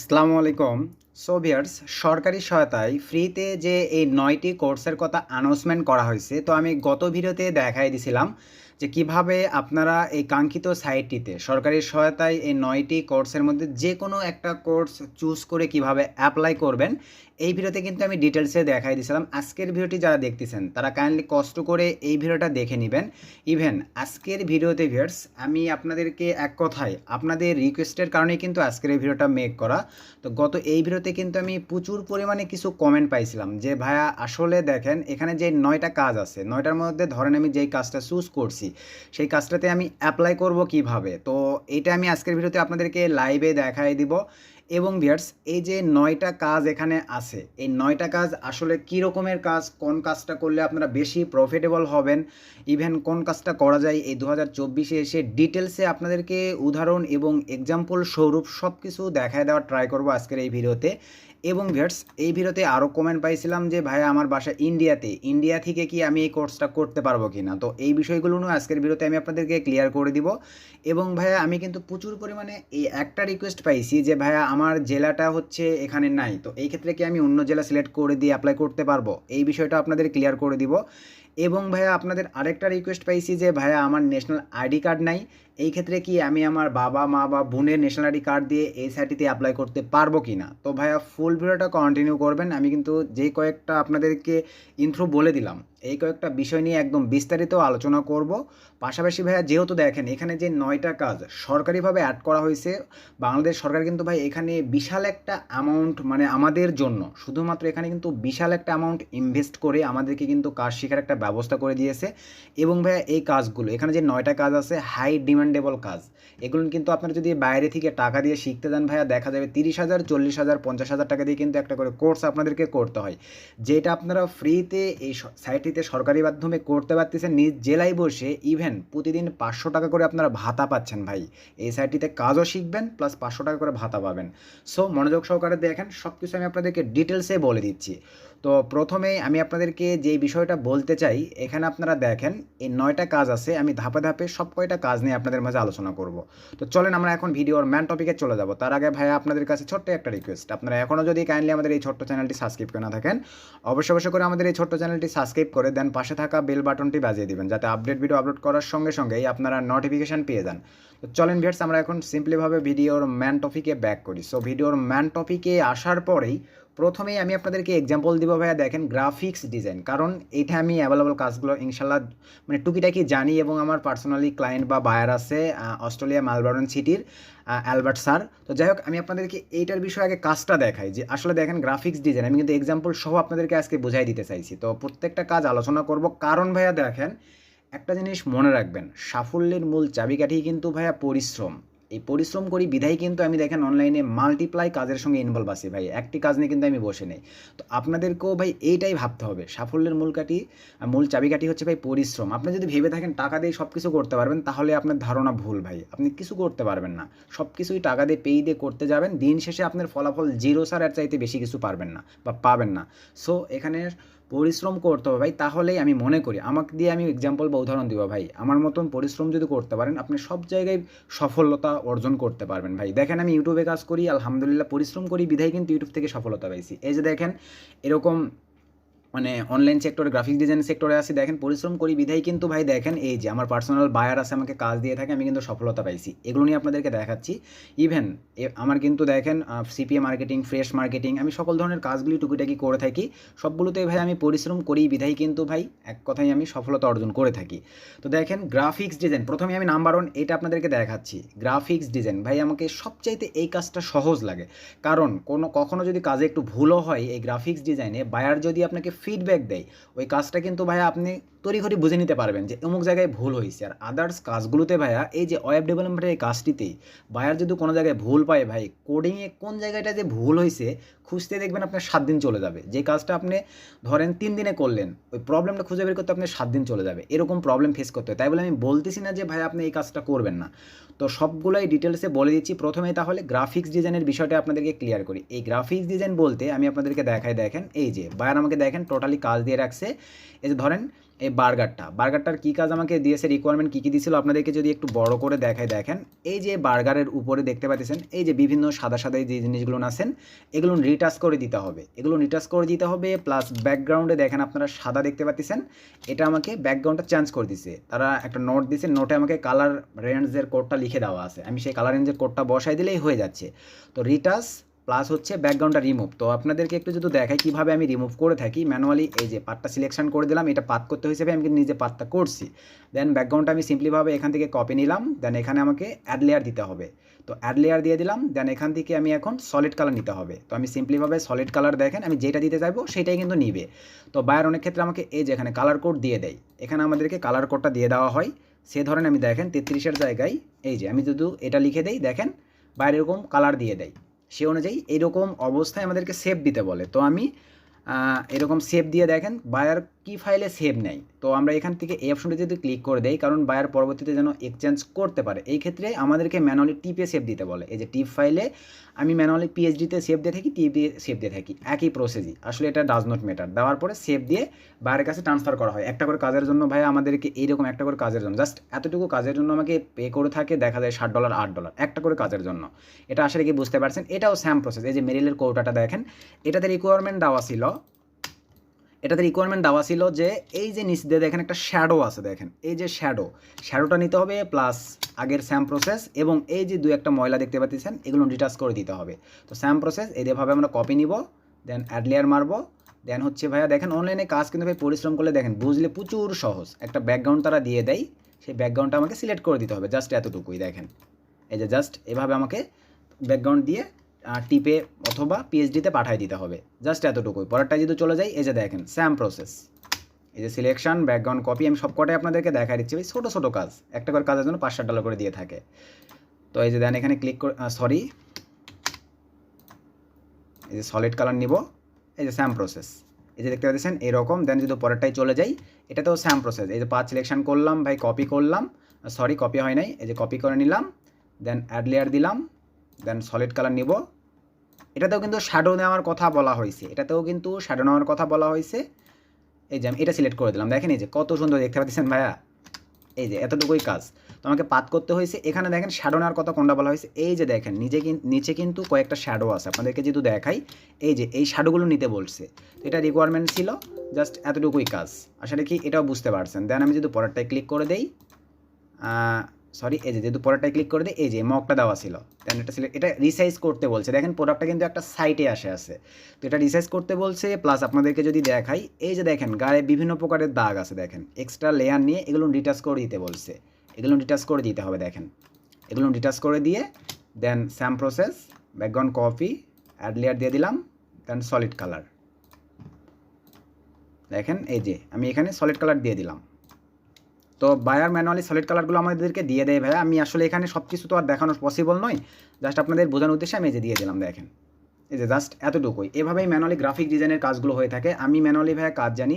আসসালামু আলাইকুম। সোভিয়ার্স সরকারি সহায়তায় ফ্রিতে যে এই নয়টি কোর্সের কথা অ্যানাউন্সমেন্ট করা হয়েছে, তো আমি গত ভিডিওতে দেখাই দিছিলাম। যে কীভাবে আপনারা এই কাঙ্ক্ষিত সাইটটিতে সরকারি সহায়তায় এই নয়টি কোর্সের মধ্যে যে কোনো একটা কোর্স চুজ করে কীভাবে অ্যাপ্লাই করবেন, এই ভিডিওতে কিন্তু আমি ডিটেলসে দেখাই দিয়েছিলাম। আজকের ভিডিওটি যারা দেখতেছেন, তারা কাইন্ডলি কষ্ট করে এই ভিডিওটা দেখে নেবেন। ইভেন আজকের ভিডিওতে ভিউয়ার্স আমি আপনাদেরকে এক কথায় আপনাদের রিকোয়েস্টের কারণে কিন্তু আজকের এই ভিডিওটা মেক করা। তো গত এই ভিডিওতে কিন্তু আমি প্রচুর পরিমাণে কিছু কমেন্ট পাইছিলাম যে, ভাইয়া, আসলে দেখেন, এখানে যে নয়টা কাজ আছে, নয়টার মধ্যে ধরেন আমি যেই কাজটা চুজ করছি সেই কাজটাতে আমি অ্যাপ্লাই করব কীভাবে? তো এটা আমি আজকের ভিডিওতে আপনাদেরকে লাইভে দেখাই দিব। এবং ভিয়ার্স এই যে নয়টা কাজ এখানে আছে, এই নয়টা কাজ আসলে কী রকমের কাজ, কোন কাজটা করলে আপনারা বেশি প্রফিটেবল হবেন ইভেন কোন কাজটা করা যায়, এই দু হাজার এসে ডিটেলসে আপনাদেরকে উদাহরণ এবং এক্সাম্পল স্বরূপ সব কিছু দেখায় দেওয়ার ট্রাই করব আজকের এই ভিডিওতে। এবং ভিয়ার্স এই ভিডিওতে আরও কমেন্ট পাইছিলাম যে ভাই আমার বাসা ইন্ডিয়াতে ইন্ডিয়া থেকে কি আমি এই কোর্সটা করতে পারব কি না তো এই বিষয়গুলো নিয়ে আজকের ভিডিওতে আমি আপনাদেরকে ক্লিয়ার করে দিব। এবং ভাইয়া, আমি কিন্তু প্রচুর পরিমাণে এই একটা রিকোয়েস্ট পাইছি যে, ভাইয়া, আমার জেলাটা হচ্ছে এখানে নাই। তো এই ক্ষেত্রে কি আমি অন্য জেলা সিলেক্ট করে দিয়ে অ্যাপ্লাই করতে পারব? এই বিষয়টা আপনাদের ক্লিয়ার করে দিব। এবং ভাইয়া আপনাদের আরেকটা রিকোয়েস্ট পাইছি যে, ভাইয়া আমার ন্যাশনাল আইডি কার্ড নাই। এই ক্ষেত্রে কি আমি আমার বাবা, মা বা বোনের ন্যাশনাল আইডি কার্ড দিয়ে এই সাইটিতে অ্যাপ্লাই করতে পারব কি না তো ভাইয়া ফুল ভিডিওটা কন্টিনিউ করবেন। আমি কিন্তু যে কয়েকটা আপনাদেরকে ইন্ট্রো বলে দিলাম। এই কয়েকটা বিষয় নিয়ে একদম বিস্তারিত আলোচনা করব। পাশাপাশি ভাইয়া, যেহেতু দেখেন, এখানে যে নয়টা কাজ সরকারিভাবে অ্যাড করা হয়েছে, বাংলাদেশ সরকার কিন্তু ভাই এখানে বিশাল একটা অ্যামাউন্ট মানে আমাদের জন্য, শুধুমাত্র এখানে কিন্তু বিশাল একটা অ্যামাউন্ট ইনভেস্ট করে আমাদেরকে কিন্তু কাজ শেখার একটা ব্যবস্থা করে দিয়েছে। এবং ভাইয়া, এই কাজগুলো, এখানে যে নয়টা কাজ আছে হাই ডিমান্ডেবল কাজ, এগুলো কিন্তু আপনারা যদি বাইরে থেকে টাকা দিয়ে শিখতে যান ভাইয়া, দেখা যাবে তিরিশ হাজার, চল্লিশ হাজার, পঞ্চাশ হাজার টাকা দিয়ে কিন্তু একটা করে কোর্স আপনাদেরকে করতে হয়। যেটা আপনারা ফ্রিতে এই সাইটটিতে সরকারি মাধ্যমে করতে পারতেছেন, নিজ জেলায় বসে ইভেন প্রতিদিন পাঁচশো টাকা করে আপনারা ভাতা পাচ্ছেন ভাই। এই সাইটটিতে কাজও শিখবেন প্লাস পাঁচশো টাকা করে ভাতা পাবেন। সো মনোযোগ সহকারে দেখেন সব কিছু আমি আপনাদেরকে ডিটেলসে বলে দিচ্ছি। তো প্রথমেই আমি আপনাদেরকে যে বিষয়টা বলতে চাই, এখানে আপনারা দেখেন এই নয়টা কাজ আছে, আমি ধাপে ধাপে সব কয়টা কাজ নিয়ে আপনাদের মাঝে আলোচনা করব। তো চলেন আমরা এখন ভিডিওর ম্যান টপিকে চলে যাব। তার আগে ভাইয়া আপনাদের কাছে ছোট্ট একটা রিকোয়েস্ট আপনারা এখনও যদি কাইন্ডলি আমাদের এই ছোট্ট চ্যানেলটি সাবস্ক্রাইব করে না থাকেন, অবশ্যই অবশ্যই করে আমাদের এই ছোট্ট চ্যানেলটি সাবস্ক্রাইব করে দেন, পাশে থাকা বেল বাটনটি বাজিয়ে দিবেন, যাতে আপডেট ভিডিও আপলোড করার সঙ্গে সঙ্গেই আপনারা নোটিফিকেশান পেয়ে যান। তো চলেন ভিয়ার্স আমরা এখন সিম্পলিভাবে ভিডিওর ম্যান টপিকে ব্যাক করি। সো ভিডিওর ম্যান টপিকে আসার পরেই প্রথমেই আমি আপনাদেরকে এক্সাম্পল দিব ভাইয়া, দেখেন গ্রাফিক্স ডিজাইন কারণ এইটা আমি অ্যাভেলেবল কাজগুলো ইনশাল্লাহ মানে টুকিটাকি জানি এবং আমার পার্সোনালি ক্লায়েন্ট বা বায়ার আছে অস্ট্রেলিয়া মালবারন সিটির অ্যালবার্ট স্যার তো যাই হোক, আমি আপনাদেরকে এইটার বিষয়ে আগে কাজটা দেখাই যে আসলে দেখেন গ্রাফিক্স ডিজাইন আমি কিন্তু এক্সাম্পল সহ আপনাদেরকে আজকে বোঝাই দিতে চাইছি। তো প্রত্যেকটা কাজ আলোচনা করব। কারণ ভাইয়া দেখেন, একটা জিনিস মনে রাখবেন, সাফল্যের মূল চাবিকাঠি কিন্তু ভাইয়া পরিশ্রম। এই পরিশ্রম করি বিধায় কিন্তু আমি দেখেন অনলাইনে মাল্টিপ্লাই কাজের সঙ্গে ইনভলভ আছি ভাই। একটি কাজ নিয়ে কিন্তু আমি বসে নেই। তো আপনাদেরকেও ভাই এইটাই ভাবতে হবে। সাফল্যের মূল কাঠি মূল চাবিকাঠি হচ্ছে ভাই পরিশ্রম। আপনি যদি ভেবে থাকেন টাকা দিয়ে সব কিছু করতে পারবেন, তাহলে আপনার ধারণা ভুল ভাই। আপনি কিছু করতে পারবেন না। সব কিছুই টাকা দিয়ে পেই দিয়ে করতে যাবেন। দিন শেষে আপনার ফলাফল জিরো সার এর চাইতে বেশি কিছু পারবেন না বা পাবেন না। সো এখানে পরিশ্রম করতে হবে ভাই, তাহলেই আমি মনে করি। আমাকে দিয়ে আমি এক্সাম্পল বা উদাহরণ দিব ভাই। আমার মতন পরিশ্রম যদি করতে পারেন, আপনি সব জায়গায় সফলতা অর্জন করতে পারবেন ভাই। দেখেন আমি ইউটিউবে কাজ করি, আলহামদুলিল্লাহ পরিশ্রম করি, বিধায় কিন্তু ইউটিউব থেকে সফলতা পাইছি। এই যে দেখেন, এরকম মানে অনলাইন সেক্টরে গ্রাফিক্স ডিজাইন সেক্টরে আসি, দেখেন, পরিশ্রম করি, বিধাই কিন্তু ভাই দেখেন, এই যে আমার পার্সোনাল বায়ার আছে, আমাকে কাজ দিয়ে থাকে, আমি কিন্তু সফলতা পাইছি। এগুলো নিয়ে আপনাদেরকে দেখাচ্ছি। ইভেন আমার কিন্তু দেখেন সিপিএ মার্কেটিং ফ্রেশ মার্কেটিং আমি সকল ধরনের কাজগুলি টুকিটাকি করে থাকি। সবগুলোতে ভাই আমি পরিশ্রম করি, বিধাই কিন্তু ভাই এক কথাই আমি সফলতা অর্জন করে থাকি। তো দেখেন গ্রাফিক্স ডিজাইন প্রথমে আমি নাম্বার ওয়ান এটা আপনাদেরকে দেখাচ্ছি। গ্রাফিক্স ডিজাইন ভাই আমাকে সবচাইতে এই কাজটা সহজ লাগে। কারণ কোনো, কখনো যদি কাজে একটু ভুলও হয়, এই গ্রাফিক্স ডিজাইনে বায়ার যদি আপনাকে ফিডব্যাক দেয়। ওই কাজটা কিন্তু ভাইয়া আপনি তড়িঘড়ি বুঝে নিতে পারবেন যে অমুক জায়গায় ভুল হয়েছে আর আদার্স কাজগুলোতে ভাইয়া, এই যে ওয়েব ডেভেলপমেন্টের এই কাজটিতে বায়ার যদি কোনো জায়গায় ভুল পায় ভাই কোডিংয়ে কোন জায়গাটা যে ভুল হয়েছে খুঁজতে দেখবেন আপনার সাত দিন চলে যাবে। যে কাজটা আপনি ধরেন তিন দিনে করলেন, ওই প্রবলেমটা খুঁজে বের করতে আপনার সাত দিন চলে যাবে। এরকম প্রবলেম ফেস করতে হয়। তাই বলে আমি বলতেছি না যে ভাই আপনি এই কাজটা করবেন না। তো সবগুলোই ডিটেলসে বলে দিচ্ছি। প্রথমেই তাহলে গ্রাফিক্স ডিজাইনের বিষয়টা আপনাদেরকে ক্লিয়ার করি। এই গ্রাফিক্স ডিজাইন বলতে আমি আপনাদেরকে দেখাই, দেখেন, এই যে বায়ার আমাকে দেখেন টোটালি কাজ দিয়ে রাখছে। এই যে ধরেন এই বার্গারটা। বার্গারটার কী কাজ আমাকে দিয়েছে? রিকোয়ারমেন্ট কী কী দিয়েছিল? আপনাদেরকে যদি একটু বড় করে দেখায়, দেখেন। এই যে বার্গারের উপরে দেখতে পাচ্ছেন, এই যে বিভিন্ন সাদা সাদা যে জিনিসগুলো আছেন এগুলো রিটাচ করে দিতে হবে। এগুলো রিটাচ করে দিতে হবে প্লাস ব্যাকগ্রাউন্ডে দেখেন আপনারা সাদা দেখতে পাচ্ছেন, এটা আমাকে ব্যাকগ্রাউন্ডটা চেঞ্জ করে দিছে। তারা একটা নোট দিছে নোটে আমাকে কালার রেঞ্জের কোডটা লিখে দেওয়া আছে। আমি সেই কালার রেঞ্জের কোডটা বসাই দিলেই হয়ে যাচ্ছে। তো রিটাচ প্লাস হচ্ছে ব্যাকগ্রাউন্ডটা রিমুভ তো আপনাদেরকে একটু যদি দেখাই কীভাবে আমি রিমুভ করে থাকি ম্যানুয়ালি এই যে পাতটা সিলেকশন করে দিলাম, এটা পাত করতে হিসেবে আমি নিজে পাতটা করছি। দেন ব্যাকগ্রাউন্ডটা আমি সিম্পলিভাবে এখান থেকে কপি নিলাম দেন এখানে আমাকে অ্যাড লেয়ার দিতে হবে। তো অ্যাড লেয়ার দিয়ে দিলাম দেন এখান থেকে আমি এখন সলিড কালার নিতে হবে। তো আমি সিম্পলিভাবে সলিড কালার দেখেন, আমি যেটা দিতে চাইব সেটাই কিন্তু নিবে। তো বায়ার অনেক ক্ষেত্রে আমাকে এই যে এখানে কালার কোড দিয়ে দেয়। এখানে আমাদেরকে কালার কোডটা দিয়ে দেওয়া হয়। সে ধরেন আমি দেখেন তেত্রিশের জায়গায়, এই যে আমি যদি এটা লিখে দেই, দেখেন বাইরে এরকম কালার দিয়ে দেয়। সে অনুযায়ী এরকম অবস্থায় আমাদেরকে সেভ দিতে বলে। তো আমি এরকম সেভ দিয়ে দেখেন বায়ার কি ফাইলে সেভ নেই? তো আমরা এখান থেকে এই অপশনটা যদি ক্লিক করে দেই, কারণ বায়ার পরবর্তীতে যেন এক্সচেঞ্জ করতে পারে। এই ক্ষেত্রে আমাদেরকে ম্যানুয়ালি টিপে সেভ দিতে বলে। এই যে টিপ ফাইলে আমি ম্যানুয়ালি পিএইচডিতে সেভ দিয়ে থাকি টিপে সেভ দিয়ে থাকি। একই প্রসেসই আসলে এটা ডাজ নট ম্যাটার দেওয়ার পরে সেভ দিয়ে বাইরের কাছে ট্রান্সফার করা হয়। একটা করে কাজের জন্য ভাই আমাদেরকে এইরকম একটা করে কাজের জন্য জাস্ট এতটুকু কাজের জন্য আমাকে পে করে থাকে, দেখা যায় ষাট ডলার আট ডলার একটা করে কাজের জন্য। এটা আসলে কি বুঝতে পারছেন, এটাও স্যাম প্রসেস এই যে মেরিলের কৌটাটা দেখেন, এটাতে রিকোয়ারমেন্ট দেওয়া ছিল এটাতে রিকোয়ারমেন্ট দেওয়া ছিল যে এই যে নিচ দিয়ে দেখেন একটা শ্যাডো আছে দেখেন। এই যে শ্যাডো শ্যাডোটা নিতে হবে প্লাস আগের স্যাম প্রসেস এবং এই যে দু একটা ময়লা দেখতে পাচ্ছেন, এগুলো ডিটাচ করে দিতে হবে। তো স্যাম প্রসেস এইভাবে আমরা কপি নিব দেন অ্যাড লেয়ার মারবো। দেন হচ্ছে ভাইয়া দেখেন অনলাইনে কাজ কিন্তু ভাই পরিশ্রম করলে দেখেন বুঝলে প্রচুর সহজ। একটা ব্যাকগ্রাউন্ড তারা দিয়ে দেয়, সেই ব্যাকগ্রাউন্ডটা আমাকে সিলেক্ট করে দিতে হবে জাস্ট এতটুকুই দেখেন। এই যে জাস্ট এভাবে আমাকে ব্যাকগ্রাউন্ড দিয়ে টিপে অথবা পিএইচডিতে পাঠিয়ে দিতে হবে। জাস্ট এতটুকুই। পরেরটা যদি চলে যাই, এই যে দেখেন স্যাম প্রসেস এই যে সিলেকশন ব্যাকগ্রাউন্ড কপি আমি সব কটাই আপনাদেরকে দেখা দিচ্ছি। ভাই, ছোটো ছোটো কাজ। একটা করে কাজের জন্য পাঁচ ষাট ডলার করে দিয়ে থাকে। তো এই যে দেন, এখানে ক্লিক সরি এই যে সলিড কালার নিব। এই যে স্যাম প্রসেস এই যে দেখতে পাচ্ছেন, এরকম। দেন যদি পরেরটাই চলে যাই এটা তো স্যাম প্রসেস এই যে পাঁচ সিলেকশন করলাম, ভাই কপি করলাম। সরি কপি হয় নাই। এই যে কপি করে নিলাম। দেন অ্যাড লেয়ার দিলাম। দেন সলিড কালার নিব। এটাতেও কিন্তু শ্যাডো নেওয়ার কথা বলা হয়েছে। এটাতেও কিন্তু শ্যাডো নেওয়ার কথা বলা হয়েছে। এই যে আমি এটা সিলেক্ট করে দিলাম। দেখেন এই যে কত সুন্দর দেখতে পাচ্ছেন ভাইয়া। এই যে এতটুকুই কাজ। তো আমাকে পাত করতে হয়েছে। এখানে দেখেন শ্যাডো নেওয়ার কথা কোনটা বলা হয়েছে? এই যে দেখেন, নিজে নিচে কিন্তু কয়েকটা শ্যাডো আছে। আপনাদেরকে যেহেতু দেখাই, এই যে এই শ্যাডোগুলো নিতে বলছে। তো এটা রিকোয়ারমেন্ট ছিল। জাস্ট এতটুকুই কাজ। আসলে কি এটাও বুঝতে পারছেন। দেন আমি যদি পরেরটায় ক্লিক করে দেই সরি, এই যে যেহেতু পরেরটায় ক্লিক করে দিই, এই যে মকটা দেওয়া ছিল। দেন এটা সিলেক্ট এটা রিসাইজ করতে বলছে। দেখেন প্রোডাক্টটা কিন্তু একটা সাইটে আসে আছে তো এটা রিসাইজ করতে বলছে প্লাস আপনাদেরকে যদি দেখাই, এই যে দেখেন, গায়ে বিভিন্ন প্রকারের দাগ আছে, দেখেন। এক্সট্রা লেয়ার নিয়ে এগুলো ডিটাচ করে দিতে বলছে। এগুলো ডিটাচ করে দিতে হবে, দেখেন। এগুলো ডিটাচ করে দিয়ে then same process background copy add layer দিয়ে দিলাম দেন সলিড কালার দেখেন, এই যে, আমি এখানে সলিড কালার দিয়ে দিলাম। তো বায়ার ম্যানুয়ালি সলিড কালারগুলো আমাদেরকে দিয়ে দেয় ভাইয়া। আমি আসলে এখানে সব কিছু তো আর দেখানো পসিবল নয়। জাস্ট আপনাদের বোঝানোর উদ্দেশ্যে আমি এই যে দিয়ে দিলাম, দেখেন। এই যে জাস্ট এতটুকুই। এভাবেই ম্যানুয়ালি গ্রাফিক ডিজাইনের কাজগুলো হয়ে থাকে। আমি ম্যানুয়ালি ভাইয়া কাজ জানি।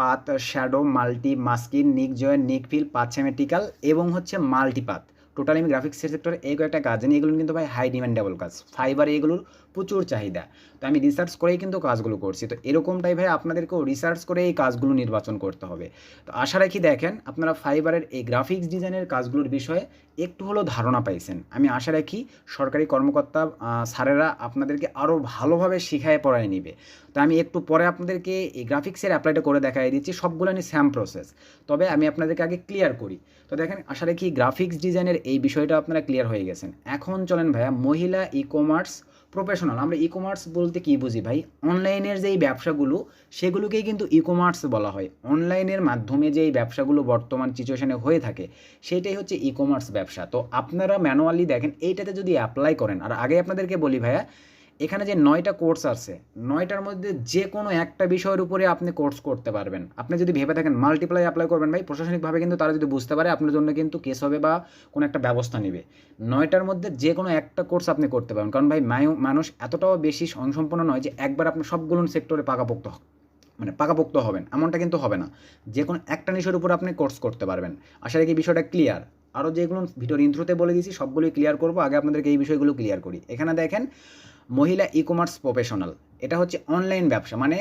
পাত শ্যাডো মাল্টি মাস্কিন নিক জয়েন নিক ফিল পাত সেমেটিক্যাল এবং হচ্ছে মাল্টিপাত টোটালি আমি গ্রাফিক্স সেক্টরে এই কয়েকটা কাজ জানি। এগুলো কিন্তু ভাই হাই ডিমান্ডেবল কাজ। ফাইবার এগুলোর প্রচুর চাহিদা। তো আমি রিসার্চ করেই কিন্তু কাজগুলো করছি। তো এরকমটাই ভাই আপনাদেরকেও রিসার্চ করে এই কাজগুলো নির্বাচন করতে হবে। তো আশা রাখি দেখেন, আপনারা ফাইবারের এই গ্রাফিক্স ডিজাইনের কাজগুলোর বিষয়ে একটু হলেও ধারণা পাইছেন। আমি আশা রাখি সরকারি কর্মকর্তা স্যারেরা আপনাদেরকে আরও ভালোভাবে শিখায়, পড়ায় নিবে। তো আমি একটু পরে আপনাদেরকে এই গ্রাফিক্সের অ্যাপ্লাইটা করে দেখাই দিচ্ছি। সবগুলো নিয়ে স্যাম প্রসেস তবে আমি আপনাদেরকে আগে ক্লিয়ার করি। তো দেখেন, আশা রাখি গ্রাফিক্স ডিজাইনের এই বিষয়টা আপনারা ক্লিয়ার হয়ে গেছেন। এখন চলেন ভাইয়া, মহিলা ই কমার্স প্রফেশনাল আমরা ই কমার্স বলতে কি বুঝি ভাই? অনলাইনের যেই ব্যবসাগুলো, সেগুলোকেই কিন্তু ই কমার্স বলা হয়। অনলাইনের মাধ্যমে যেই ব্যবসাগুলো বর্তমান সিচুয়েশনে হয়ে থাকে, সেটাই হচ্ছে ই কমার্স ব্যবসা। তো আপনারা ম্যানুয়ালি দেখেন, এইটাতে যদি অ্যাপ্লাই করেন, আর আগে আপনাদেরকে বলি ভাইয়া এখানে যে নয়টা কোর্স আছে, নয়টার মধ্যে যে কোনো একটা বিষয়ের উপরে আপনি কোর্স করতে পারবেন। আপনি যদি ভেবে থাকেন মাল্টিপ্লাই অ্যাপ্লাই করবেন, ভাই, প্রশাসনিকভাবে কিন্তু তারা যদি বুঝতে পারে, আপনার জন্য কিন্তু কেস হবে বা কোনো একটা ব্যবস্থা নেবে। নয়টার মধ্যে যে কোনো একটা কোর্স আপনি করতে পারবেন। কারণ, ভাই মানুষ এতটাও বেশি সংসম্পন্ন নয় যে একবার আপনি সবগুলো সেক্টরে পাকাপোক্ত মানে পাকাপোক্ত হবেন, এমনটা কিন্তু হবে না। যে কোনো একটা নিশের উপর আপনি কোর্স করতে পারবেন। আশা রাখি বিষয়টা ক্লিয়ার আরও যেগুলো ভিডিওর ইন্ট্রোতে বলে দিয়েছি, সবগুলোই ক্লিয়ার করব। আগে আপনাদেরকে এই বিষয়গুলো ক্লিয়ার করি। এখানে দেখেন মহিলা ই কমার্স প্রফেশনাল এটা হচ্ছে অনলাইন ব্যবসা মানে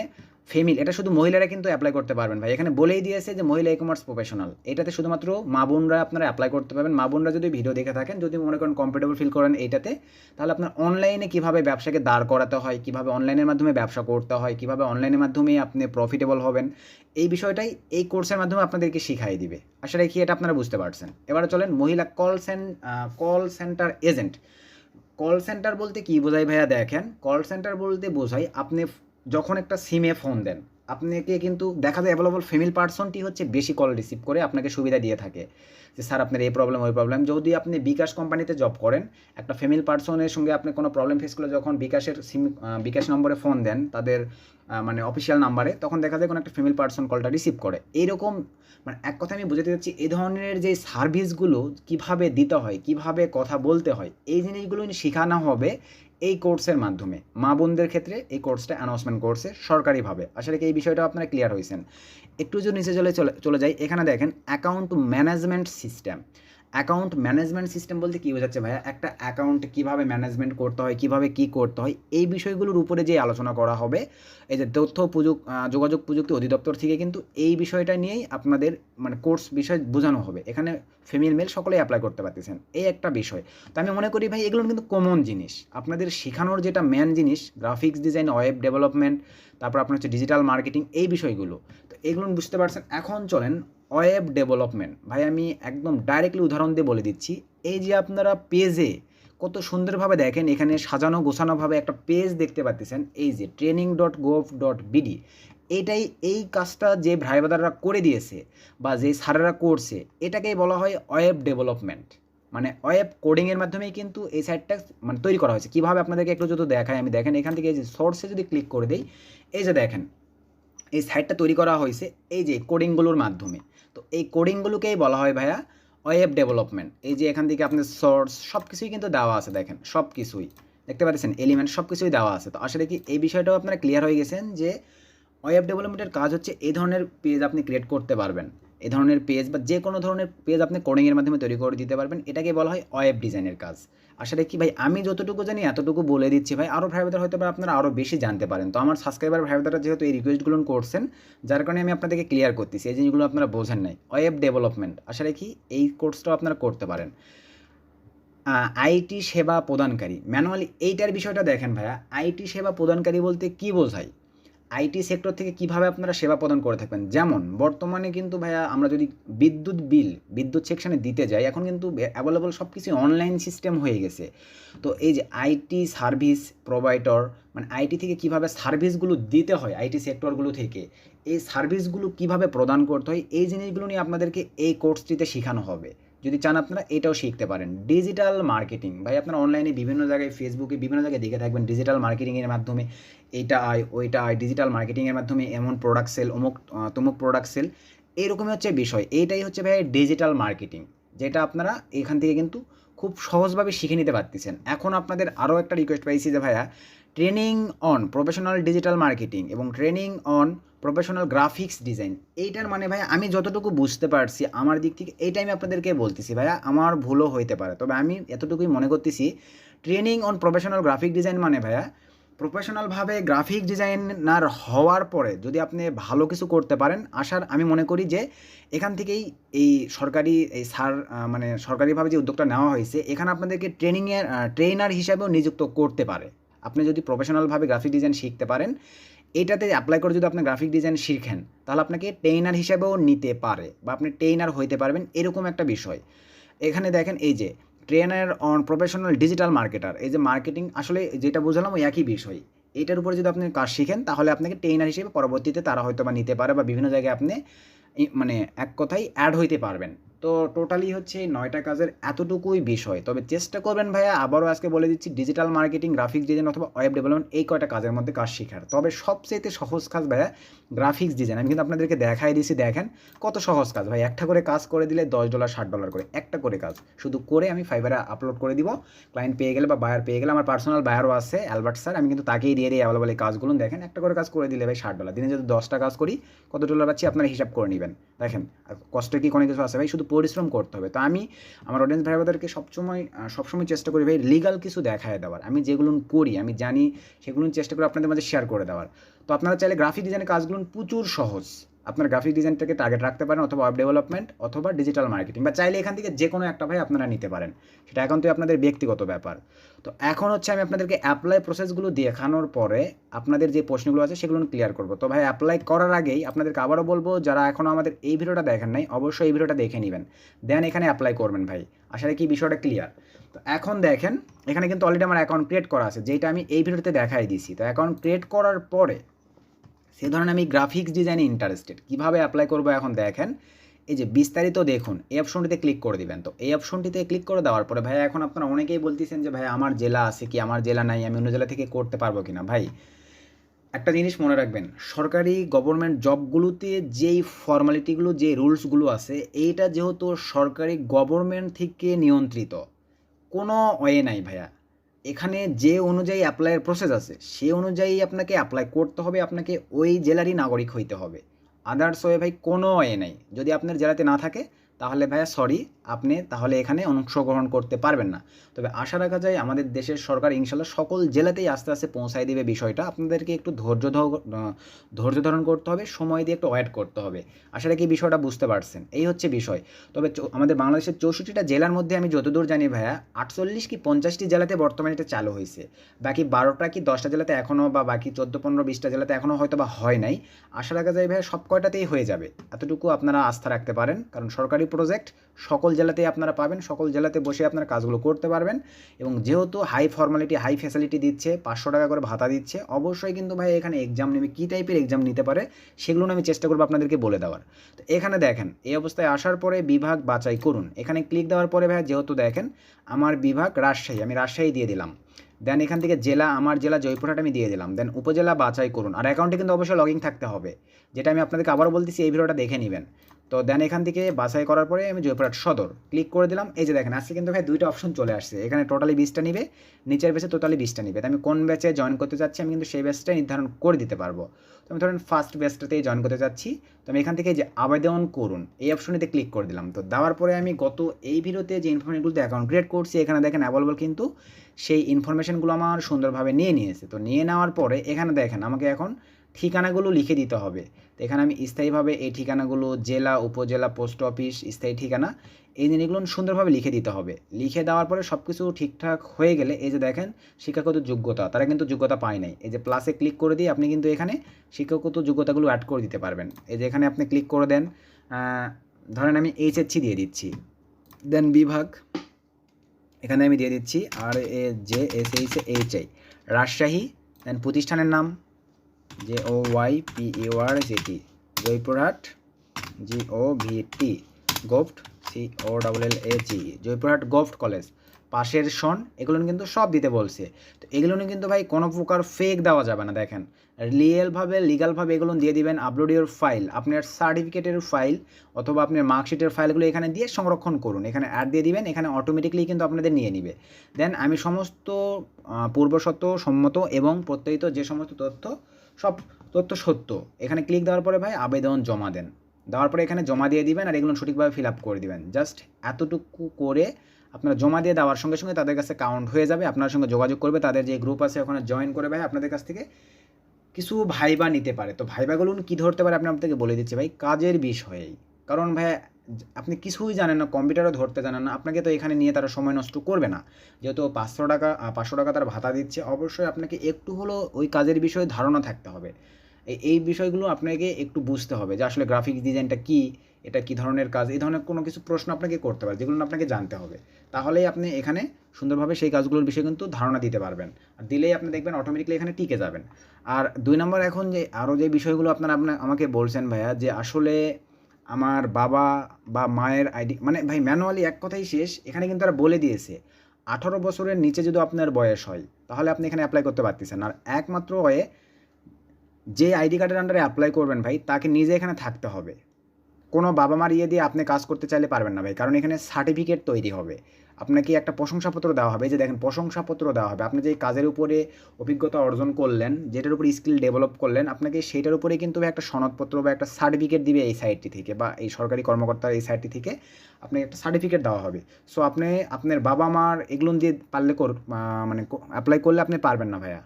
ফিমেল এটা শুধু মহিলারা কিন্তু অ্যাপ্লাই করতে পারবেন ভাই। এখানে বলেই দিয়েছে যে মহিলা ই কমার্স প্রফেশনাল এটাতে শুধুমাত্র মা বোনরা আপনারা অ্যাপ্লাই করতে পারবেন। মা বোনরা যদি ভিডিও দেখে থাকেন, যদি মনে করেন কমফোর্টেবল ফিল করেন এইটাতে তাহলে আপনার অনলাইনে কীভাবে ব্যবসাকে দাঁড় করাতে হয়, কীভাবে অনলাইনের মাধ্যমে ব্যবসা করতে হয়, কীভাবে অনলাইনের মাধ্যমে আপনি প্রফিটেবল হবেন, এই বিষয়টাই এই কোর্সের মাধ্যমে আপনাদেরকে শিখাই দিবে। আশা রাখি এটা আপনারা বুঝতে পারছেন। এবারে চলেন মহিলা call Sen call centre agent call centre বলতে কি বোঝায় ভাইয়া দেখেন? কল সেন্টার বলতে বোঝায় আপনি যখন একটা সিমে ফোন দেন আপনাকে কিন্তু দেখা যায় অ্যাভেলেবল ফিমেল পার্সনটি হচ্ছে বেশি কল রিসিভ করে, আপনাকে সুবিধা দিয়ে থাকে। যে স্যার আপনার এই প্রবলেম ওই প্রবলেম যদি আপনি বিকাশ কোম্পানিতে জব করেন, একটা ফিমেল পার্সনের সঙ্গে আপনি কোনো প্রবলেম ফেস করলে যখন বিকাশের সিম বিকাশ নম্বরে ফোন দেন, তাদের মানে অফিসিয়াল নাম্বারে তখন দেখা যায় কোনো একটা ফিমেল পার্সন কলটা রিসিভ করে। এইরকম মানে এক কথা আমি বুঝাতে চাচ্ছি এই ধরনের যে সার্ভিসগুলো কীভাবে দিতে হয়, কীভাবে কথা বলতে হয়, এই জিনিসগুলো শেখানো হবে এই কোর্সের মাধ্যমে, মা বোনদের ক্ষেত্রে এই কোর্সটা অ্যানাউন্সমেন্ট করছে সরকারিভাবে। আসলে কি এই বিষয়টা আপনারা ক্লিয়ার হয়েছেন। একটু যদি নিচে চলে চলে চলে যাই, এখানে দেখেন account management system account management system বলতে কী বোঝাচ্ছে ভাইয়া? একটা অ্যাকাউন্ট কীভাবে ম্যানেজমেন্ট করতে হয়, কীভাবে কী করতে হয়, এই বিষয়গুলোর উপরে যে আলোচনা করা হবে, এই যে তথ্য প্রযুক যোগাযোগ প্রযুক্তি অধিদপ্তর থেকে কিন্তু এই বিষয়টা নিয়েই আপনাদের মানে কোর্স বিষয় বোঝানো হবে। এখানে ফিমেল মেল সকলেই অ্যাপ্লাই করতে পারতেছেন, এই একটা বিষয়। তো আমি মনে করি ভাই, এগুলো কিন্তু কমন জিনিস। আপনাদের শেখানোর যেটা মেন জিনিস গ্রাফিক্স ডিজাইন ওয়েব ডেভেলপমেন্ট তারপর আপনার হচ্ছে ডিজিটাল মার্কেটিং এই বিষয়গুলো। তো এগুলো বুঝতে পারছেন, এখন চলেন ওয়েব ডেভেলপমেন্ট। ভাই, আমি একদম ডাইরেক্টলি উদাহরণ দিয়ে বলে দিচ্ছি, এই যে আপনারা পেজে কত সুন্দরভাবে দেখেন, এখানে সাজানো গোছানোভাবে একটা পেজ দেখতে পাচ্ছেন এই যে training dot gov dot BD এইটাই এই কাজটা যে ভাই বাদাররা করে দিয়েছে বা যে স্যারেরা করছে, এটাকেই বলা হয় ওয়েব ডেভেলপমেন্ট। মানে ওয়েব কোডিংয়ের মাধ্যমেই কিন্তু এই সাইটটা মানে তৈরি করা হয়েছে। কীভাবে আপনাদেরকে একটু যদি দেখায় আমি দেখেন, এখান থেকে এই যে সোর্সে যদি ক্লিক করে দিই, এই যে দেখেন, এই সাইটটা তৈরি করা হয়েছে, এই যে কোডিংগুলোর মাধ্যমে। তো এই কোডিংগুলোকেই বলা হয় ভাইয়া ওয়েব ডেভেলপমেন্ট। এই যে এখান থেকে আপনার সোর্স সব কিছুই কিন্তু দেওয়া আছে দেখেন সব কিছুই দেখতে পাচ্ছেন, এলিমেন্ট সব কিছুই দেওয়া আছে। তো আসলে কি এই বিষয়টাও আপনারা ক্লিয়ার হয়ে গেছেন যে ওয়েব ডেভেলপমেন্টের কাজ হচ্ছে এই ধরনের পেজ আপনি ক্রিয়েট করতে পারবেন। এই ধরনের পেজ বা যে কোনো ধরনের পেজ আপনি কোডিংয়ের মাধ্যমে তৈরি করে দিতে পারবেন। এটাকে বলা হয় ওয়েব ডিজাইনের কাজ। আসলে কি ভাই, আমি যতটুকু জানি এতটুকু বলে দিচ্ছি ভাই। আরও ভাইবাদার হয়তো বা আপনারা আরও বেশি জানতে পারেন। তো আমার সাবস্ক্রাইবার ভাইবাদারা যেহেতু এই রিকোয়েস্টগুলো করছেন, যার কারণে আমি আপনাদেরকে ক্লিয়ার করতেছি। এই জিনিসগুলো আপনারা বোঝেন নাই। ওয়েব ডেভেলপমেন্ট আসলে কি এই কোর্সটাও আপনারা করতে পারেন। আইটি সেবা প্রদানকারী। ম্যানুয়ালি এইটার বিষয়টা দেখেন ভাইয়া। আইটি সেবা প্রদানকারী বলতে কি বোঝায়? আইটি সেক্টর থেকে কীভাবে আপনারা সেবা প্রদান করে থাকবেন? যেমন, বর্তমানে কিন্তু ভাইয়া আমরা যদি বিদ্যুৎ বিল, বিদ্যুৎ সেকশনে দিতে যাই, এখন কিন্তু অ্যাভেলেবল সব কিছু অনলাইন সিস্টেম হয়ে গেছে। তো এই যে আইটি সার্ভিস প্রোভাইডর মানে আইটি থেকে কীভাবে সার্ভিসগুলো দিতে হয়, আইটি সেক্টরগুলো থেকে, এই সার্ভিসগুলো কীভাবে প্রদান করতে হয়, এই জিনিসগুলো নিয়ে আপনাদেরকে এই কোর্সটিতে শেখানো হবে। যদি চান আপনারা এটাও শিখতে পারেন। ডিজিটাল মার্কেটিং ভাই আপনারা অনলাইনে বিভিন্ন জায়গায় ফেসবুকে বিভিন্ন জায়গায় দেখে থাকবেন ডিজিটাল মার্কেটিংয়ের মাধ্যমে। এইটা আয় ওইটা আয় ডিজিটাল মার্কেটিংয়ের মাধ্যমে এমন প্রোডাক্ট সেল অমুক তমুক প্রোডাক্ট সেল এইরকমই হচ্ছে বিষয়। এইটাই হচ্ছে ভাই ডিজিটাল মার্কেটিং যেটা আপনারা এখান থেকে কিন্তু খুব সহজভাবে শিখে নিতে পারতেছেন। এখন আপনাদের আরও একটা রিকোয়েস্ট পাইছি যে ভাইয়া training on professional digital marketing এবং training on professional graphics design এইটার মানে ভাইয়া আমি যতটুকু বুঝতে পারছি আমার দিক থেকে এইটাই আমি আপনাদেরকে বলতেছি ভাইয়া, আমার ভুলও হইতে পারে। তবে আমি এতটুকুই মনে করতেছি training on professional graphic design মানে ভাইয়া প্রফেশনালভাবে গ্রাফিক ডিজাইনার হওয়ার পরে যদি আপনি ভালো কিছু করতে পারেন আসার আমি মনে করি যে এখান থেকেই এই সরকারি, এই সার মানে সরকারিভাবে যে উদ্যোগটা নেওয়া হয়েছে, এখানে আপনাদেরকে ট্রেনিংয়ের ট্রেনার হিসাবেও নিযুক্ত করতে পারে। আপনি যদি প্রফেশনালভাবে গ্রাফিক ডিজাইন শিখতে পারেন, এটাতে অ্যাপ্লাই করে যদি আপনি গ্রাফিক ডিজাইন শিখেন, তাহলে আপনাকে ট্রেনার হিসাবেও নিতে পারে বা আপনি ট্রেনার হইতে পারবেন, এরকম একটা বিষয়। এখানে দেখেন এই যে trainer on professional digital marketer এই যে মার্কেটিং আসলে যেটা বুঝলাম ওই একই বিষয়। এটার উপরে যদি আপনি কাজ শিখেন, তাহলে আপনাকে ট্রেনার হিসেবে পরবর্তীতে তারা হয়তো বা নিতে পারে বা বিভিন্ন জায়গায় আপনি মানে এক কথায় অ্যাড হইতে পারবেন। তো টোটালি হচ্ছে নয়টা কাজের এতটুকুই বিষয়। তবে চেষ্টা করবেন ভাইয়া, আবারও আজকে বলে দিচ্ছি ডিজিটাল মার্কেটিং গ্রাফিক্স ডিজাইন অথবা ওয়েব ডেভেলপমেন্ট এই কয়টা কাজের মধ্যে কাজ শেখার। তবে সবচেয়ে সহজ কাজ ভাইয়া গ্রাফিক্স ডিজাইন আমি কিন্তু আপনাদেরকে দেখাই দিয়েছি, দেখেন কত সহজ কাজ ভাই। একটা করে কাজ করে দিলে দশ ডলার ষাট ডলার করে, একটা করে কাজ। শুধু করে আমি ফাইবারে আপলোড করে দিব। ক্লায়েন্ট পেয়ে গেলে বা বায়ার পেয়ে গেলে আমার পার্সোনাল বায়ারও আছে অ্যালবার্ট স্যার আমি কিন্তু তাকেই দিয়ে দিই অ্যাভেলেবল এই কাজগুলো। দেখেন একটা করে কাজ করে দিলে ভাই ষাট ডলার দিনে যদি দশটা কাজ করি, কত ডলার পাচ্ছি আপনারা হিসাব করে নেবেন। দেখেন আর কষ্ট কি কোনো কিছু আছে? ভাই, শুধু পরিশ্রম করতে হবে। তো আমি, আমার অডিয়েন্স ভাই বোনদেরকে সবসময় সবসময় চেষ্টা করি, ভাই লিগাল কিছু দেখায় দেওয়ার। আমি যেগুলো করি, আমি জানি, সেগুলো চেষ্টা করে আপনাদের মাঝে শেয়ার করে দেওয়ার। তো আপনারা চাইলে গ্রাফিক ডিজাইনের কাজগুলো প্রচুর সহজ। আপনার গ্রাফিক ডিজাইনটাকে টার্গেট রাখতে পারেন অথবা ওয়েব ডেভেলপমেন্ট অথবা ডিজিটাল মার্কেটিং বা চাইলে এখান থেকে যে কোনো একটা ভাই আপনারা নিতে পারেন। সেটা এখন তো আপনাদের ব্যক্তিগত ব্যাপার। তো এখন হচ্ছে আমি আপনাদেরকে অ্যাপ্লাই প্রসেসগুলো দেখানোর পরে আপনাদের যে প্রশ্নগুলো আছে সেগুলো ক্লিয়ার করব। তো ভাই অ্যাপ্লাই করার আগেই আপনাদেরকে আবারও বলব, যারা এখনও আমাদের এই ভিডিওটা দেখেন নাই, অবশ্যই এই ভিডিওটা দেখে নেবেন। দেন এখানে অ্যাপ্লাই করবেন ভাই। আসলে কি বিষয়টা ক্লিয়ার তো এখন দেখেন, এখানে কিন্তু অলরেডি আমার অ্যাকাউন্ট ক্রিয়েট করা আছে। যেটা আমি এই ভিডিওতে দেখাই দিছি তো অ্যাকাউন্ট ক্রিয়েট করার পরে সে ধরেন আমি গ্রাফিক্স ডিজাইনে ইন্টারেস্টেড কীভাবে অ্যাপ্লাই করব এখন দেখেন? এই যে বিস্তারিত দেখুন, এই অপশনটিতে ক্লিক করে দিবেন। তো এই অপশনটিতে ক্লিক করে দেওয়ার পরে ভাই এখন আপনারা অনেকেই বলতেছেন যে ভাই আমার জেলা আছে কি? আমার জেলা নাই, আমি অন্য জেলা থেকে করতে পারব কি না ভাই, একটা জিনিস মনে রাখবেন, সরকারি গভর্নমেন্ট জবগুলোতে যেই ফর্মালিটিগুলো যে রুলসগুলো আছে, এইটা যেহেতু সরকারি গভর্নমেন্ট থেকে নিয়ন্ত্রিত, কোনো ওয়ে নাই ভাইয়া। এখানে যে অনুযায়ী অ্যাপ্লাইয়ের প্রসেস আছে, সে অনুযায়ী আপনাকে অ্যাপ্লাই করতে হবে, আপনাকে ওই জেলারই নাগরিক হইতে হবে। আদার্স ওয়ে ভাই কোনো এ নাই। যদি আপনার জেলাতে না থাকে, তাহলে ভাইয়া সরি আপনি তাহলে এখানে অংশগ্রহণ করতে পারবেন না। তবে আশা রাখা যায় আমাদের দেশের সরকার ইনশাল্লাহ সকল জেলাতেই আস্তে আস্তে পৌঁছায় দেবে বিষয়টা। আপনাদেরকে একটু ধৈর্য ধৈর্য ধারণ করতে হবে, সময় দিয়ে একটু ওয়েট করতে হবে। আশা রাখি বিষয়টা বুঝতে পারছেন। এই হচ্ছে বিষয়। তবে আমাদের বাংলাদেশের চৌষট্টিটা জেলার মধ্যে আমি যতদূর জানি ভাইয়া, আটচল্লিশ কি পঞ্চাশটি জেলাতে বর্তমানে এটা চালু হয়েছে। বাকি বারোটা কি দশটা জেলাতে এখনও বা বাকি চোদ্দ, পনেরো, বিশটা জেলাতে এখনও হয়তো বা হয় নাই। আশা রাখা যায় ভাইয়া সব কয়টাতেই হয়ে যাবে। এতটুকু আপনারা আস্থা রাখতে পারেন। কারণ সরকারি প্রজেক্ট সকল জেলাতেই আপনারা পাবেন। সকল জেলাতে বসে আপনারা কাজগুলো করতে পারবেন। এবং যেহেতু হাই ফর্মালিটি হাই ফ্যাসিলিটি দিচ্ছে, পাঁচশো টাকা করে ভাতা দিচ্ছে, অবশ্যই কিন্তু ভাই এখানে এক্সাম নেবে, কী টাইপের এক্সাম নিতে পারে, সেগুলো আমি চেষ্টা করব আপনাদেরকে বলে দেওয়ার। তো এখানে দেখেন, এই অবস্থায় আসার পরে বিভাগ বাছাই করুন। এখানে ক্লিক দেওয়ার পরে ভাই যেহেতু দেখেন, আমার বিভাগ রাজশাহী, আমি রাজশাহী দিয়ে দিলাম। দেন এখান থেকে জেলা, আমার জেলা জয়পুরহাট আমি দিয়ে দিলাম। দেন উপজেলা বাছাই করুন। আর অ্যাকাউন্টে কিন্তু অবশ্যই লগইন থাকতে হবে। যেটা আমি আপনাদেরকে আবারও বলতেছি, এই ভিডিওটা দেখে নেবেন। তো দেন এখান থেকে বাছাই করার পরে আমি জয়পুরহাট সদর ক্লিক করে দিলাম। এই যে দেখেন, আজকে কিন্তু ভাই দুইটা অপশন চলে আসছে। এখানে টোটালি বিশটা নিবে, নিচের বেসে টোটালি বিশটা নিবে। আমি কোন ব্যাচে জয়েন করতে চাচ্ছি, আমি কিন্তু সেই ব্যাচটাই নির্ধারণ করে দিতে পারব। তো আমি ধরেন ফার্স্ট ব্যাচটাতেই জয়েন করতে চাচ্ছি। তো আমি এখান থেকে যে আবেদন করুন, এই অপশনেতে ক্লিক করে দিলাম। তো দেওয়ার পরে আমি গত এই ভিডিওতে যে ইনফরমেশনগুলোতে অ্যাকাউন্ট ক্রিয়েট করছি, এখানে দেখেন অ্যাভেলেবল কিন্তু সেই ইনফরমেশনগুলো আমার সুন্দরভাবে নিয়ে নিয়েছে। তো নিয়ে নেওয়ার পরে এখানে দেখেন, আমাকে এখন ঠিকানাগুলো লিখে দিতে হবে। তো এখানে আমি স্থায়ীভাবে এই ঠিকানাগুলো জেলা, উপজেলা, পোস্ট অফিস, স্থায়ী ঠিকানা এই জিনিসগুলো সুন্দরভাবে লিখে দিতে হবে। লিখে দেওয়ার পরে সব কিছু ঠিকঠাক হয়ে গেলে এই যে দেখেন শিক্ষাগত যোগ্যতা, তারা কিন্তু যোগ্যতা পায় নাই। এই যে প্লাসে ক্লিক করে দিয়ে আপনি কিন্তু এখানে শিক্ষাগত যোগ্যতাগুলো অ্যাড করে দিতে পারবেন। এই যে এখানে আপনি ক্লিক করে দেন ধরেন আমি এইচএসসি দিয়ে দিচ্ছি। দেন বিভাগ, এখানে আমি দিয়ে দিচ্ছি R A J S H H I Rajshahi দেন প্রতিষ্ঠানের নাম J O Y P U R G T Joypurhat G O V T govt C O double L E G Joypurhat govt college পাশের সন, এগুলো কিন্তু সব দিতে বলছে। তো এগুলো কিন্তু ভাই কোনো প্রকার ফেক দেওয়া যাবে না, দেখেন। রিয়েলভাবে লিগালভাবে এগুলো দিয়ে দিবেন আপলোড ইউর ফাইল আপনার সার্টিফিকেটের ফাইল অথবা আপনার মার্কশিটের ফাইলগুলো এখানে দিয়ে সংরক্ষণ করুন। এখানে অ্যাড দিয়ে দিবেন, এখানে অটোমেটিকলি কিন্তু আপনাদের নিয়ে নিবে। দেন আমি সমস্ত পূর্বশত সম্মত এবং প্রত্যয়িত যে সমস্ত তথ্য সব তথ্য সত্য। এখানে ক্লিক দেওয়ার পরে ভাই আবেদন জমা দেন। দেওয়ার পরে এখানে জমা দিয়ে দিবেন আর এগুলো সঠিকভাবে ফিল আপ করে দিবেন। জাস্ট এতটুকু করে আপনারা জমা দিয়ে দেওয়ার সঙ্গে সঙ্গে তাদের কাছে কাউন্ট হয়ে যাবে। আপনার সঙ্গে যোগাযোগ করবে, তাদের যে গ্রুপ আছে ওখানে জয়েন করে ভাই আপনাদের কাছ থেকে কিছু ভাইবা নিতে পারে। তো ভাইবাগুলো কী ধরতে পারে আপনি আপনাকে বলে দিচ্ছি ভাই, কাজের বিষয়েই। কারণ ভাই আপনি কিছুই জানেন না কম্পিউটারও ধরতে জানেন না, আপনাকে তো এখানে নিয়ে তারা সময় নষ্ট করবে না। যেহেতু পাঁচশো টাকা পাঁচশো টাকা তার ভাতা দিচ্ছে, অবশ্যই আপনাকে একটু হলেও ওই কাজের বিষয়ে ধারণা থাকতে হবে। এই বিষয়গুলো আপনাকে একটু বুঝতে হবে যে আসলে গ্রাফিক্স ডিজাইনটা কী, এটা কী ধরনের কাজ, এই ধরনের কোনো কিছু প্রশ্ন আপনাকে করতে পারে, যেগুলো আপনাকে জানতে হবে। তাহলেই আপনি এখানে সুন্দরভাবে সেই কাজগুলোর বিষয়ে কিন্তু ধারণা দিতে পারবেন। আর দিলেই আপনি দেখবেন অটোমেটিকলি এখানে টিকে যাবেন। আর দুই নম্বর এখন যে আরও যে বিষয়গুলো আপনারা আপনার আমাকে বলছেন ভাইয়া যে আসলে আমার বাবা বা মায়ের আইডি মানে ভাই ম্যানুয়ালি এক কথাই শেষ, এখানে কিন্তু তারা বলে দিয়েছে, আঠারো বছরের নিচে যদি আপনার বয়স হয়, তাহলে আপনি এখানে অ্যাপ্লাই করতে পারতেছেন। আর একমাত্র হয়ে যে আইডি কার্ডের আন্ডারে অ্যাপ্লাই করবেন ভাই, তাকে নিজে এখানে থাকতে হবে। কোনো বাবা মার ইয়ে দিয়ে আপনি কাজ করতে চাইলে পারবেন না ভাই। কারণ এখানে সার্টিফিকেট তৈরি হবে। আপনাকে একটা প্রশংসাপত্র দেওয়া হবে। যে দেখেন, প্রশংসাপত্র দেওয়া হবে। আপনি যে কাজের উপরে অভিজ্ঞতা অর্জন করলেন, যেটার উপরে স্কিল ডেভেলপ করলেন, আপনাকে সেটার উপরে কিন্তু একটা সনদপত্র বা একটা সার্টিফিকেট দিবে এই সাইটটি থেকে বা এই সরকারি কর্মকর্তার এই সাইটটি থেকে আপনাকে একটা সার্টিফিকেট দেওয়া হবে। সো আপনি, আপনার বাবা মার এগুলো দিয়ে পারলে কর মানে অ্যাপ্লাই করলে আপনি পারবেন না ভাইয়া।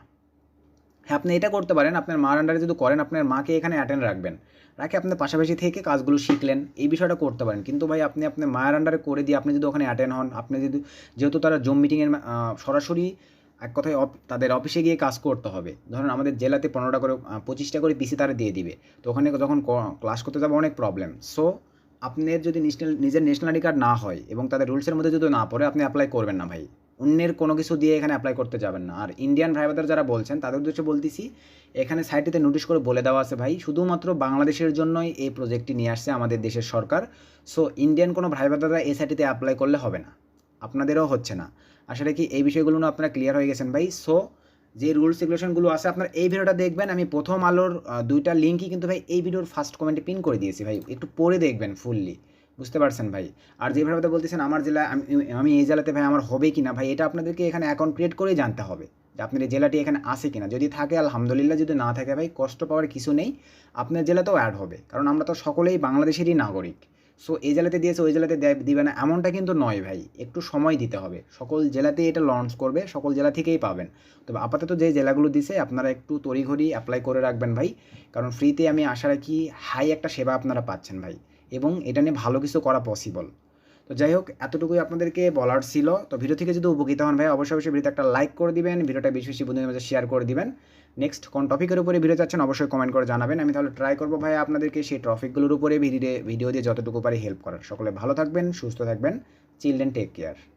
হ্যাঁ আপনি এটা করতে পারেন। আপনার মার আন্ডারে যদি করেন, আপনার মাকে এখানে অ্যাটেন্ড রাখবেন। রাখে আপনার পাশাপাশি থেকে কাজগুলো শিখলেন? এই বিষয়টা করতে পারেন। কিন্তু ভাই, আপনি আপনার মায়ের আন্ডারে করে দিয়ে আপনি যদি ওখানে অ্যাটেন্ড হন, আপনি যদি, যেহেতু তারা জুম মিটিংয়ের সরাসরি এক কথায় তাদের অফিসে গিয়ে কাজ করতে হবে। ধরুন আমাদের জেলাতে পনেরোটা করে পঁচিশটা করে পিসি তারা দিয়ে দিবে। তো ওখানে যখন ক্লাস করতে যাব অনেক প্রবলেম সো আপনার যদি ন্যাশনাল নিজের ন্যাশনাল আইডি কার্ড না হয় এবং তাদের রুলসের মধ্যে যদি না পড়ে, আপনি অ্যাপ্লাই করবেন না ভাই। অন্যের কোনো কিছু দিয়ে এখানে অ্যাপ্লাই করতে যাবেন না। আর ইন্ডিয়ান ভাইবাদার যারা বলছেন, তাদের উদ্দেশ্যে বলতেছি, এখানে সাইটটিতে নোটিশ করে বলে দেওয়া আছে ভাই, শুধুমাত্র বাংলাদেশের জন্যই এই প্রজেক্টটি নিয়ে আসছে আমাদের দেশের সরকার। সো ইন্ডিয়ান কোনো ভাইবাদাররা এই সাইটটিতে অ্যাপ্লাই করলে হবে না। আপনাদেরও হচ্ছে না। আসলে কি এই বিষয়গুলো না আপনারা ক্লিয়ার হয়ে গেছেন ভাই। সো যে রুলস রেগুলেশনগুলো আছে, আপনার এই ভিডিওটা দেখবেন। আমি প্রথম আলোর দুইটা লিঙ্কই কিন্তু ভাই এই ভিডিওর ফার্স্ট কমেন্টে পিন করে দিয়েছি ভাই। একটু পড়ে দেখবেন ফুললি বুঝতে পারছেন ভাই? আর যেভাবে বলতেছেন আমার জেলা, আমি এই জেলাতে ভাই আমার হবে কি না ভাই, এটা আপনাদেরকে এখানে অ্যাকাউন্ট ক্রিয়েট করেই জানতে হবে যে আপনার এই জেলাটি এখানে আসে কিনা। যদি থাকে, আলহামদুলিল্লাহ, যদি না থাকে ভাই, কষ্ট পাওয়ার কিছু নেই, আপনার জেলাতেও অ্যাড হবে। কারণ আমরা তো সকলেই বাংলাদেশেরই নাগরিক। সো এই জেলাতে দিয়েছে, ওই জেলাতে দিবে না, এমনটা কিন্তু নয় ভাই। একটু সময় দিতে হবে। সকল জেলাতেই এটা লঞ্চ করবে, সকল জেলা থেকেই পাবেন। তবে আপাতত যে জেলাগুলো দিছে, আপনারা একটু তড়িঘড়ি অ্যাপ্লাই করে রাখবেন ভাই। কারণ ফ্রিতে আমি আশা রাখি হাই একটা সেবা আপনারা পাচ্ছেন ভাই। এবং এটা নিয়ে ভালো কিছু করা পসিবল তো যাই হোক, এতটুকুই আপনাদেরকে বলার ছিল। তো ভিডিও থেকে যদি উপকৃত হন ভাই অবশ্যই অবশ্যই ভিডিওতে একটা লাইক করে দিবেন, ভিডিওটা বেশি বেশি বন্ধুদের মধ্যে শেয়ার করে দিবেন। নেক্সট কোন টপিকের উপরে ভিডিও চাচ্ছেন অবশ্যই কমেন্ট করে জানাবেন। আমি তাহলে ট্রাই করব ভাই আপনাদেরকে সেই টপিকগুলোর উপরে ভিডিও ভিডিও দিয়ে যতটুকু পারি হেল্প করার। সকলে ভালো থাকবেন, সুস্থ থাকবেন। Children take care